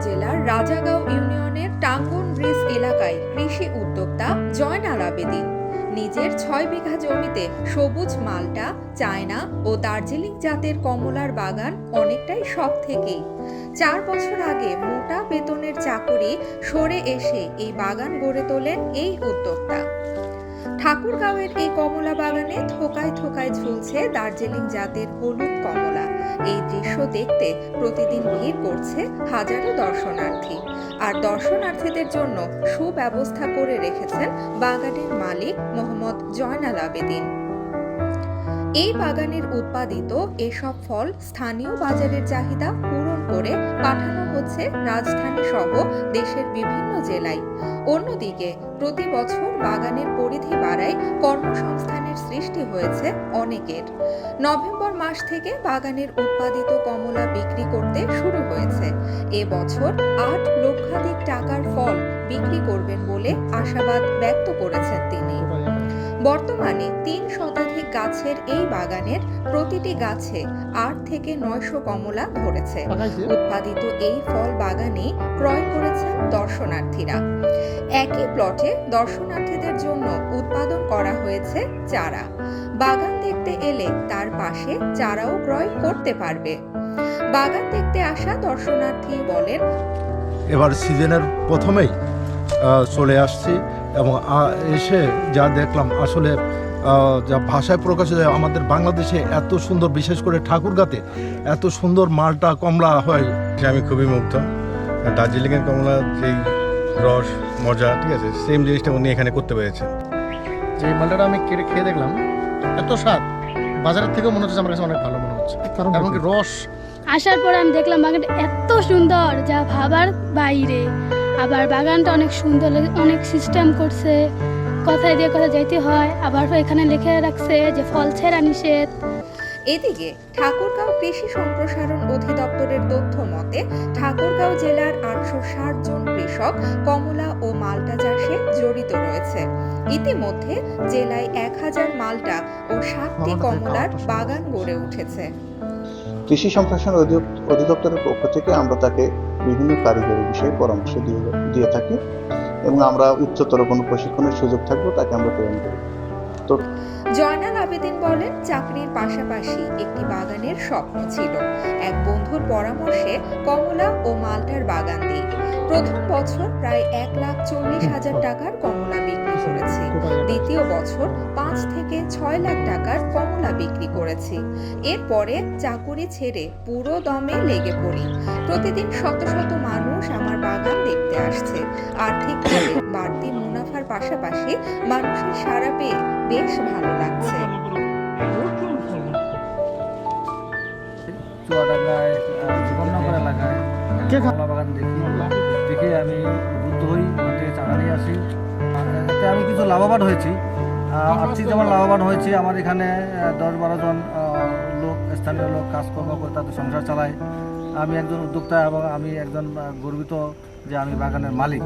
উপজেলার রাজাগাঁও ইউনিয়নের টাঙ্গন ব্রিজ এলাকায় কৃষি উদ্যোক্তা জয়নাল আবেদিন নিজের ছয় বিঘা জমিতে সবুজ মালটা, চায়না ও দার্জিলিং জাতের কমলার বাগান অনেকটাই শখ থেকেই। চার বছর আগে মোটা বেতনের চাকরি সরে এসে এই বাগান গড়ে তোলেন এই উদ্যোক্তা। ঠাকুরগাঁওয়ের এই কমলা বাগানে থোকায় থোকায় ঝুলছে দার্জিলিং জাতের হলুদ কমলা। এই দৃশ্য দেখতে প্রতিদিন ভিড় করছে হাজারো দর্শনার্থী। আর দর্শনার্থীদের জন্য সুব্যবস্থা করে রেখেছেন বাগানের মালিক মোহাম্মদ জয়নাল আবেদিন। এই বাগানের উৎপাদিত এসব ফল স্থানীয় বাজারের চাহিদা পূরণ করে পাঠানো হচ্ছে রাজধানী সহ দেশের বিভিন্ন জেলায়। অন্যদিকে, প্রতি বছর বাগানের পরিধি বাড়ায় কর্মসংস্থানের সৃষ্টি হয়েছে অনেকের। নভেম্বর মাস থেকে বাগানের উৎপাদিত কমলা বিক্রি করতে শুরু হয়েছে। এবছর আট লক্ষাধিক টাকার ফল বিক্রি করবেন বলে আশাবাদ ব্যক্ত করেছেন তিনি। বর্তমানে তিন শতাধিক গাছের এই বাগানের প্রতিটি গাছে আট থেকে নয়শো কমলা ধরেছে। উৎপাদিত এই ফল বাগানে ক্রয় করেছেন দর্শনার্থীরা। একই প্লটে দর্শনার্থীদের জন্য উৎপাদন করা হয়েছে চারা। বাগান দেখতে এলে তার পাশে চারাও ক্রয় করতে পারবে। বাগান দেখতে আসা দর্শনার্থী বলেন এবার সিজনের প্রথমেই আহ, চলে আসছি। এবং এসে যা দেখলাম আসলে যা ভাষায় প্রকাশ হয় আমাদের বাংলাদেশে এত সুন্দর বিশেষ করে ঠাকুরগাতে এত সুন্দর মালটা কমলা হয়। যে আমি খুবই মুগ্ধ। দার্জিলিংয়ের কমলা যেই রস মজা ঠিক আছে সেম জিনিসটা উনি এখানে করতে পেরেছেন। যে মালটাটা আমি কেটে খেয়ে দেখলাম এত স্বাদ। বাজারের থেকেও মনে হচ্ছে আমার কাছে অনেক ভালো মনে হচ্ছে। কারণ এমনকি রস? আসার পর আমি দেখলাম বাগানটা এত সুন্দর যা ভাবার বাইরে। আবার বাগানটা অনেক সুন্দর লাগে, অনেক সিস্টেম করছে। কথায় দিয়ে কথা যাইতে হয়। আবার এখানে লিখে রাখছে যে ফল ছেঁড়া নিষেধ। এদিকে ঠাকুরগাঁও কৃষি সম্প্রসারণ অধিদপ্তরের তথ্য মতে ঠাকুরগাঁও জেলার আটশো ষাট জন কৃষক কমলা ও মালটা চাষে জড়িত রয়েছে। ইতিমধ্যে জেলায় এক হাজার মালটা ও ষাটটি কমলার বাগান গড়ে উঠেছে। কৃষি সম্প্রসারণ অধিদপ্তরের পক্ষ থেকে আমরা তাকে বিভিন্ন কারিগরি বিষয়ে পরামর্শ দিয়ে দিয়ে থাকি এবং আমরা উচ্চতর কোনো প্রশিক্ষণের সুযোগ থাকলেও তাকে আমরা প্রেরণ করি। জয়নাল আবেদিন বলেন, চাকরির পাশাপাশি একটি বাগানের স্বপ্ন ছিল। এক বন্ধুর পরামর্শে কমলা ও মালটার বাগান দিই প্রথম বছর প্রায় এক লাখ চল্লিশ হাজার টাকার করেছি দ্বিতীয় বছর পাঁচ থেকে ছয় লাখ টাকার কমলা বিক্রি করেছি। এরপরে চাকুরি ছেড়ে পুরো দমে লেগে পড়ি। প্রতিদিন শত শত মানুষ আমার বাগান দেখতে আসছে। আর্থিকভাবে বাড়তি মুনাফার পাশাপাশি মানুষের সাড়া পেয়ে বেশ ভালো লাগছে। চুয়াডাঙ্গায় জীবননগর এলাকায় কে কমলা বাগান দেখি। দেখে আমি উদ্বুদ্ধ হই ওখান থেকে চারা নিয়ে আসি। এতে আমি কিছু লাভবান হয়েছি। আর্থিক যেমন লাভবান হয়েছি আমার এখানে দশ বারো জন লোক স্থানীয় লোক কাজকর্ম করে তাদের সংসার চালায়। আমি একজন উদ্যোক্তা এবং আমি একজন গর্বিত যে আমি বাগানের মালিক।